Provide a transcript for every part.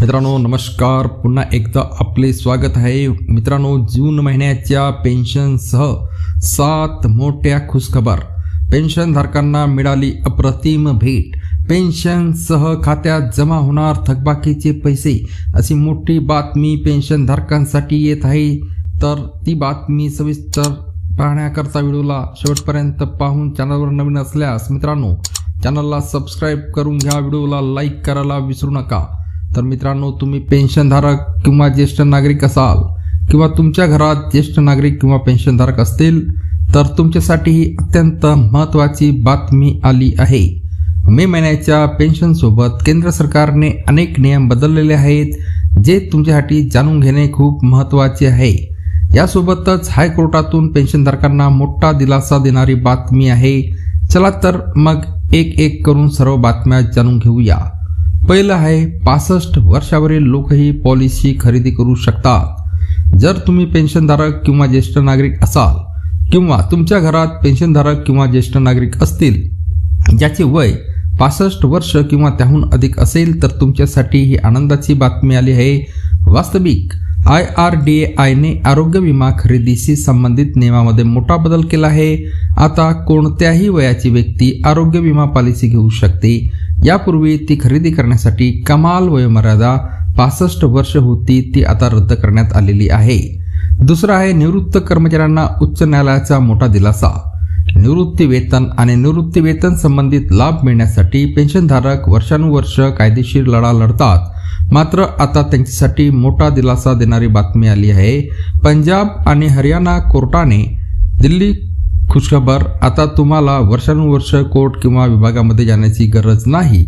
मित्रांनो नमस्कार. पुन्हा एकदा आपले स्वागत आहे. मित्रांनो जून महिन्याच्या पेन्शनसह सात मोठ्या खुशखबर. पेन्शनधारकांना मिळाली अप्रतिम भेट. पेन्शनसह खात्यात जमा होणार थकबाकीचे पैसे अशी मोठी बातमी पेन्शनधारकांसाठी येत आहे. तर ती बातमी सविस्तर पाहण्याकरता व्हिडिओला शेवटपर्यंत पाहून चॅनलवर नवीन असल्यास मित्रांनो चॅनलला सबस्क्राईब करून घ्या. व्हिडिओला लाईक करायला विसरू नका. तर मित्रांनो तुम्ही पेन्शनधारक किंवा ज्येष्ठ नागरिक असाल किंवा तुमच्या घरात ज्येष्ठ नागरिक किंवा पेन्शनधारक असतील तर तुमच्यासाठी ही अत्यंत महत्त्वाची बातमी आली आहे. मे महिन्याच्या पेन्शनसोबत केंद्र सरकारने अनेक नियम बदललेले आहेत जे तुमच्यासाठी जाणून घेणे खूप महत्त्वाचे आहे. यासोबतच हायकोर्टातून पेन्शनधारकांना मोठा दिलासा देणारी बातमी आहे. चला तर मग एक एक करून सर्व बातम्या जाणून घेऊया. पहिलं आहे पासष्ट वर्षावरील लोकही पॉलिसी खरेदी करू शकतात. जर तुम्ही पेन्शनधारक किंवा ज्येष्ठ नागरिक असाल किंवा तुमच्या घरात पेन्शनधारक किंवा ज्येष्ठ नागरिक असतील ज्याचे वय पासष्ट वर्ष किंवा त्याहून अधिक असेल तर तुमच्यासाठी ही आनंदाची बातमी आली आहे. वास्तविक आय आर डी ए आयने आरोग्य विमा खरेदीशी संबंधित नियमामध्ये मोठा बदल केला आहे. आता कोणत्याही वयाची व्यक्ती आरोग्य विमा पॉलिसी घेऊ शकते. यापूर्वी ती खरेदी करण्यासाठी कमाल वयोमर्यादा पासष्ट वर्ष होती ती आता रद्द करण्यात आलेली आहे. दुसरा आहे निवृत्त कर्मचाऱ्यांना उच्च न्यायालयाचा मोठा दिलासा. निवृत्ती वेतन आणि निवृत्ती वेतन संबंधित लाभ मिळण्यासाठी पेन्शनधारक वर्षानुवर्ष कायदेशीर लढा लढतात. मात्र आता त्यांच्यासाठी मोठा दिलासा देणारी बातमी आली आहे पंजाब आणि हरियाणा कोर्टाने दिल्ली खुशखबर. आता तुम्हाला वर्षानुवर्ष कोर्ट किंवा विभागामध्ये जाण्याची गरज नाही.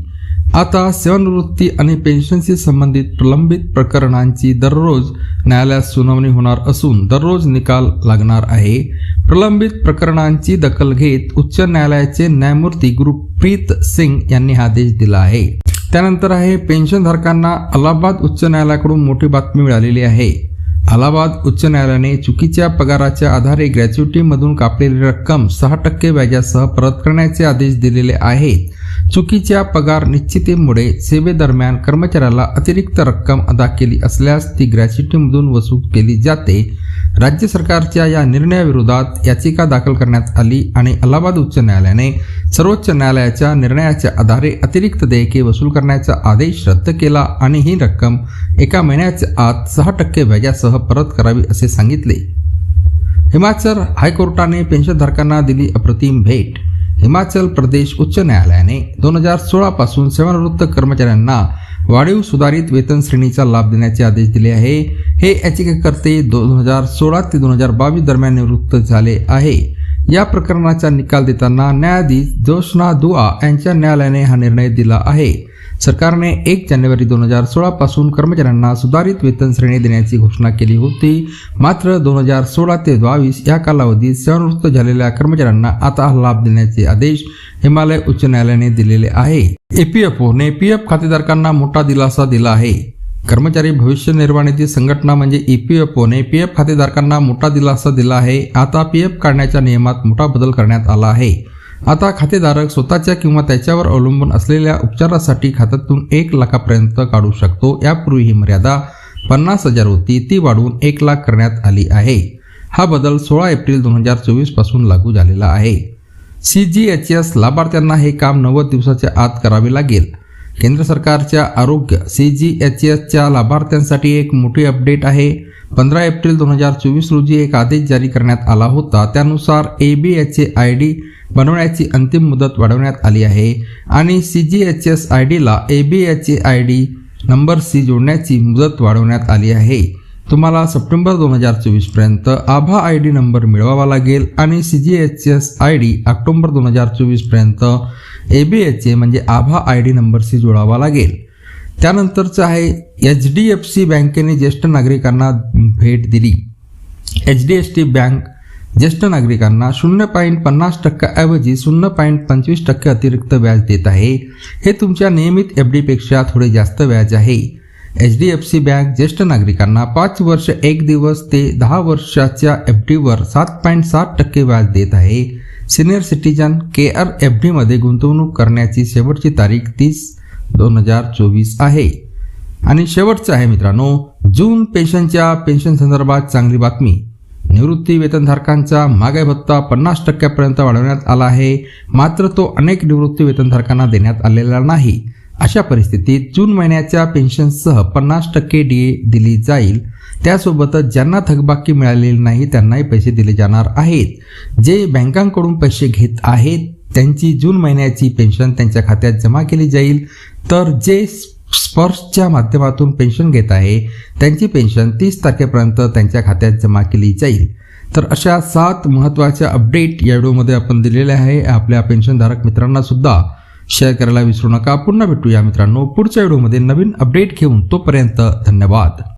आता सेवानिवृत्ती आणि पेन्शनशी संबंधित प्रलंबित प्रकरणांची दररोज न्यायालयात सुनावणी होणार असून दररोज निकाल लागणार आहे. प्रलंबित प्रकरणांची दखल घेत उच्च न्यायालयाचे न्यायमूर्ती गुरुप्रीत सिंग यांनी हा आदेश दिला आहे. त्यानंतर आहे पेन्शनधारकांना अलाहाबाद उच्च न्यायालयाकडून मोठी बातमी मिळालेली आहे. अलाहाबाद उच्च न्यायालयाने चुकीच्या पगाराच्या आधारे ग्रॅच्युटीमधून कापलेली रक्कम सहा टक्के व्याजासह परत करण्याचे आदेश दिलेले आहेत. चुकीच्या पगार निश्चितीमुळे सेवेदरम्यान कर्मचाऱ्याला अतिरिक्त रक्कम अदा केली असल्यास ती ग्रॅच्युटीमधून वसूल केली जाते. राज्य सरकारच्या या निर्णयाविरोधात याचिका दाखल करण्यात आली आणि अलाहाबाद उच्च न्यायालयाने सर्वोच्च न्यायालयाच्या निर्णयाच्या आधारे अतिरिक्त देयके वसूल करण्याचा आदेश रद्द केला आणि ही रक्कम एका महिन्याच्या आत सहा टक्के व्याजासह परत करावी असे सांगितले. हिमाचल हायकोर्टाने पेन्शनधारकांना दिली अप्रतिम भेट. हिमाचल प्रदेश उच्च न्यायालयाने दोन हजार सोळापासून सेवानिवृत्त कर्मचाऱ्यांना वाढीव सुधारित वेतन श्रेणीचा लाभ देण्याचे आदेश दिले आहे. हे याचिकाकर्ते दोन हजार सोळा ते दोन हजार बावीस दरम्यान निवृत्त झाले आहे. या प्रकरणाचा निकाल देताना न्यायाधीश जोशना दुआ यांच्या न्यायालयाने हा निर्णय दिला आहे. सरकारने एक जानेवारी दोन हजार सोळापासून कर्मचाऱ्यांना सुधारित वेतन श्रेणी देण्याची घोषणा केली होती. मात्र दोन हजार सोळा ते बावीस या कालावधीत सेवानिवृत्त झालेल्या कर्मचाऱ्यांना आता लाभ देण्याचे आदेश हिमालय उच्च न्यायालयाने दिलेले आहे. एपीएफओने पीएफ खातेधारकांना मोठा दिलासा दिला आहे. कर्मचारी भविष्य निर्वाह निधी संघटना म्हणजे ईपीएफओने पीएफ खातेधारकांना मोठा दिलासा दिला आहे. आता पी एफ काढण्याच्या नियमात मोठा बदल करण्यात आला आहे. आता खातेधारक स्वतःच्या किंवा त्याच्यावर अवलंबून असलेल्या उपचारासाठी खात्यातून एक लाखापर्यंत काढू शकतो. यापूर्वी ही मर्यादा पन्नास हजार होती. ती वाढवून एक लाख करण्यात आली आहे. हा बदल सोळा एप्रिल दोन हजार चोवीसपासून लागू झालेला आहे. सी जी एच एस लाभार्थ्यांना हे काम नव्वद दिवसाच्या आत करावे लागेल. केंद्र सरकारच्या आरोग्य सी जी एच एसच्या लाभार्थ्यांसाठी एक मोठी अपडेट आहे. पंधरा एप्रिल दोन हजार चोवीस रोजी एक आदेश जारी करण्यात आला होता. त्यानुसार A B H A I D बनवण्याची अंतिम मुदत वाढवण्यात आली आहे आणि C G H S I Dila A B H A I D number C जोडण्याची मुदत वाढवण्यात आली आहे. तुम्हाला सप्टेंबर दोन हजार चोवीसपर्यंत आभा आय डी नंबर मिळवावा लागेल आणि C G H S I D October दोन हजार चोवीसपर्यंत ए बी एच ए म्हणजे आभा आय डी नंबरशी जोडावा लागेल. त्यानंतरचं आहे एच डी एफ सी बँकेने ज्येष्ठ नागरिकांना भेट दिली. H D F T bank ज्येष्ठ नागरिकांना शून्य पॉईंट पन्नास टक्क्याऐवजी शून्य पॉईंट पंचवीस टक्के अतिरिक्त व्याज देत आहे. हे तुमच्या नियमित एफ डीपेक्षा थोडे जास्त व्याज आहे. H D F C bank ज्येष्ठ नागरिकांना पाच वर्ष एक दिवस ते दहा वर्षाच्या एफ डीवर सात पॉईंट सात टक्के व्याज देत आहे. Senior citizen K R F डीमध्ये गुंतवणूक करण्याची शेवटची तारीख तीस दोन हजार चोवीस आहे. आणि शेवटचं आहे मित्रांनो जून पेन्शनच्या पेन्शन संदर्भात चांगली बातमी. निवृत्ती वेतनधारकांचा मागे भत्ता पन्नास टक्क्यापर्यंत वाढवण्यात आला आहे. मात्र तो अनेक निवृत्ती वेतनधारकांना देण्यात आलेला नाही. अशा परिस्थितीत जून महिन्याच्या पेन्शनसह पन्नास टक्के डी दिली जाईल. त्यासोबतच ज्यांना थकबाकी मिळालेली नाही त्यांनाही पैसे दिले जाणार आहेत. जे बँकांकडून पैसे घेत आहेत त्यांची जून महिन्याची पेन्शन त्यांच्या खात्यात जमा केली जाईल. तर जे स्पर्शच्या माध्यमातून पेन्शन घेत आहे त्यांची पेन्शन तीस तारखेपर्यंत त्यांच्या खात्यात जमा केली जाईल. तर अशा सात महत्त्वाच्या अपडेट या व्हिडिओमध्ये आपण दिलेल्या आहे. आपल्या पेन्शनधारक मित्रांना सुद्धा शेअर करायला विसरू नका. पुन्हा भेटूया मित्रांनो. पुढच्या व्हिडिओमध्ये नवीन अपडेट घेऊन तोपर्यंत धन्यवाद.